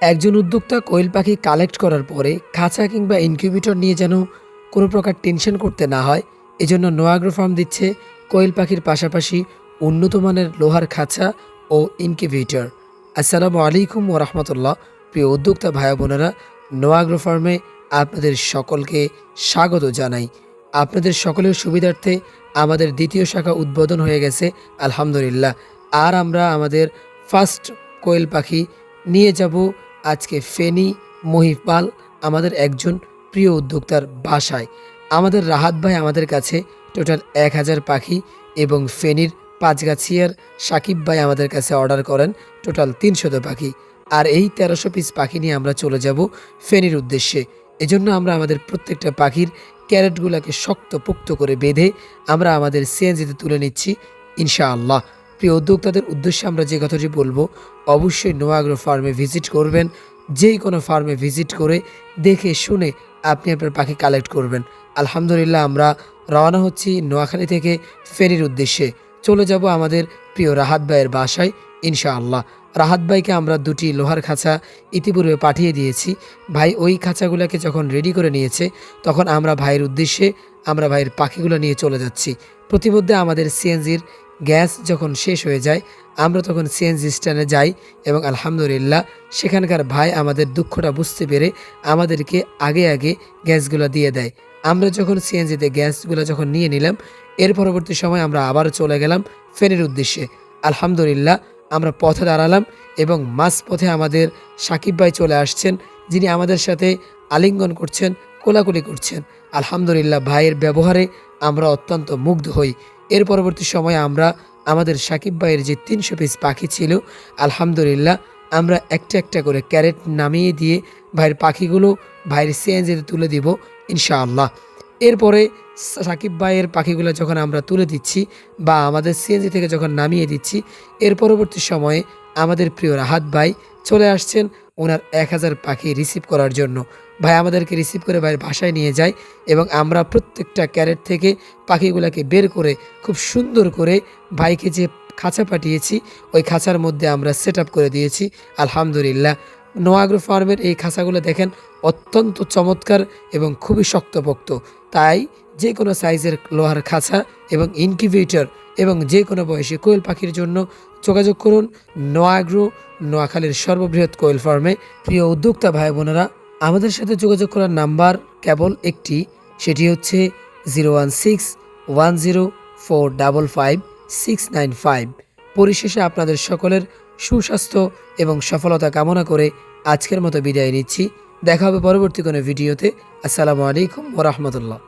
একজন উদ্যোক্তা কোয়েল পাখি কালেক্ট করার পরে খাঁচা কিংবা ইনকিউবেটর নিয়ে যেন কোনো প্রকার টেনশন করতে না হয়, এজন্য নোয়াগ্রো ফার্ম দিচ্ছে কোয়েল পাখির পাশাপাশি উন্নত মানের লোহার খাঁচা ও ইনকিউবেটর। আসসালামু আলাইকুম ও রহমতুল্লাহ। প্রিয় উদ্যোক্তা ভাই বোনেরা, নোয়াগ্রো ফার্মে আপনাদের সকলকে স্বাগত জানাই। আপনাদের সকলের সুবিধার্থে আমাদের দ্বিতীয় শাখা উদ্বোধন হয়ে গেছে, আলহামদুলিল্লাহ। আর আমরা আমাদের ফার্স্ট কোয়েল পাখি নিয়ে যাব আজকে ফেনী, মহিপাল আমাদের একজন প্রিয় উদ্যোক্তার বাসায়। আমাদের রাহাত ভাই আমাদের কাছে টোটাল এক হাজার পাখি এবং ফেনীর পাঁচগাছিয়ার সাকিব ভাই আমাদের কাছে অর্ডার করেন টোটাল তিনশত পাখি। আর এই তেরোশো পিস পাখি নিয়ে আমরা চলে যাব ফেনীর উদ্দেশ্যে। এজন্য আমরা আমাদের প্রত্যেকটা পাখির ক্যারেটগুলোকে শক্ত পোক্ত করে বেঁধে আমরা আমাদের সিএনজিতে তুলে নিচ্ছি, ইনশাআল্লাহ। প্রিয় উদ্যোক্তাদের উদ্দেশ্যে আমরা যে কথাটি বলব, অবশ্যই নোয়াগ্রো ফার্মে ভিজিট করবেন। যেই কোনো ফার্মে ভিজিট করে দেখে শুনে আপনি আপনার পাখি কালেক্ট করবেন। আলহামদুলিল্লাহ, আমরা রওনা হচ্ছি নোয়াখালী থেকে ফেরির উদ্দেশ্যে। চলে যাব আমাদের প্রিয় রাহাত ভাইয়ের বাসায়, ইনশাআল্লাহ। রাহাত ভাইকে আমরা দুটি লোহার খাঁচা ইতিপূর্বে পাঠিয়ে দিয়েছি। ভাই ওই খাঁচাগুলোকে যখন রেডি করে নিয়েছে, তখন আমরা ভাইয়ের উদ্দেশ্যে আমরা ভাইয়ের পাখিগুলো নিয়ে চলে যাচ্ছি। প্রতিমধ্যে আমাদের সিএনজির গ্যাস যখন শেষ হয়ে যায়, আমরা তখন সিএনজি স্ট্যান্ডে যাই এবং আলহামদুলিল্লাহ সেখানকার ভাই আমাদের দুঃখটা বুঝতে পেরে আমাদেরকে আগে আগে গ্যাসগুলো দিয়ে দেয়। আমরা যখন সিএনজিতে গ্যাসগুলো যখন নিয়ে নিলাম, এর পরবর্তী সময় আমরা আবার চলে গেলাম ফেনের উদ্দেশ্যে। আলহামদুলিল্লাহ আমরা পথে দাঁড়ালাম এবং মাঝ পথে আমাদের সাকিব ভাই চলে আসছেন, যিনি আমাদের সাথে আলিঙ্গন করছেন কোলাকুলি করছেন। আলহামদুলিল্লাহ, ভাইয়ের ব্যবহারে আমরা অত্যন্ত মুগ্ধ হই। এর পরবর্তী সময়ে আমরা, আমাদের সাকিব ভাইয়ের যে তিনশো পিস পাখি ছিল, আলহামদুলিল্লাহ, আমরা একটা একটা করে ক্যারেট নামিয়ে দিয়ে ভাইয়ের পাখিগুলো ভাইয়ের সিএনজিতে তুলে দিব, ইনশাআল্লাহ। এরপরে সাকিব ভাইয়ের পাখিগুলো যখন আমরা তুলে দিচ্ছি বা আমাদের সিএনজি থেকে যখন নামিয়ে দিচ্ছি, এর পরবর্তী সময়ে আমাদের প্রিয় রাহাত ভাই চলে আসছেন ওনার এক হাজার পাখি রিসিভ করার জন্য। ভাই, আমাদেরকে রিসিভ করে ভাইয়ের বাসায় নিয়ে যায় এবং আমরা প্রত্যেকটা ক্যারেট থেকে পাখিগুলোকে বের করে, খুব সুন্দর করে ভাইকে যে খাঁচা পাঠিয়েছি, ওই খাঁচার মধ্যে আমরা সেট করে দিয়েছি। আলহামদুলিল্লাহ। নোয়াগ্রো ফার্মের এই খাঁচাগুলো দেখেন অত্যন্ত চমৎকার এবং খুবই শক্তপোক্ত। তাই যে কোনো সাইজের লোহার খাঁচা এবং ইনকিউবেটর এবং যে কোনো বয়সী কোয়েল পাখির জন্য যোগাযোগ করুন নোয়াগ্রো নোয়াখালীর সর্ববৃহৎ কোয়েল ফার্মে। প্রিয় উদ্যোক্তা ভাই বোনেরা, আমাদের সাথে যোগাযোগ করার নাম্বার কেবল একটি, সেটি হচ্ছে zero one six one zero four double five six nine five. পরিশেষে আপনাদের সকলের সুস্বাস্থ্য এবং সফলতা কামনা করে আজকের মতো বিদায় নিচ্ছি। দেখা হবে পরবর্তী কোনো ভিডিওতে। আসসালামু আলাইকুম ওরহমতুল্লাহ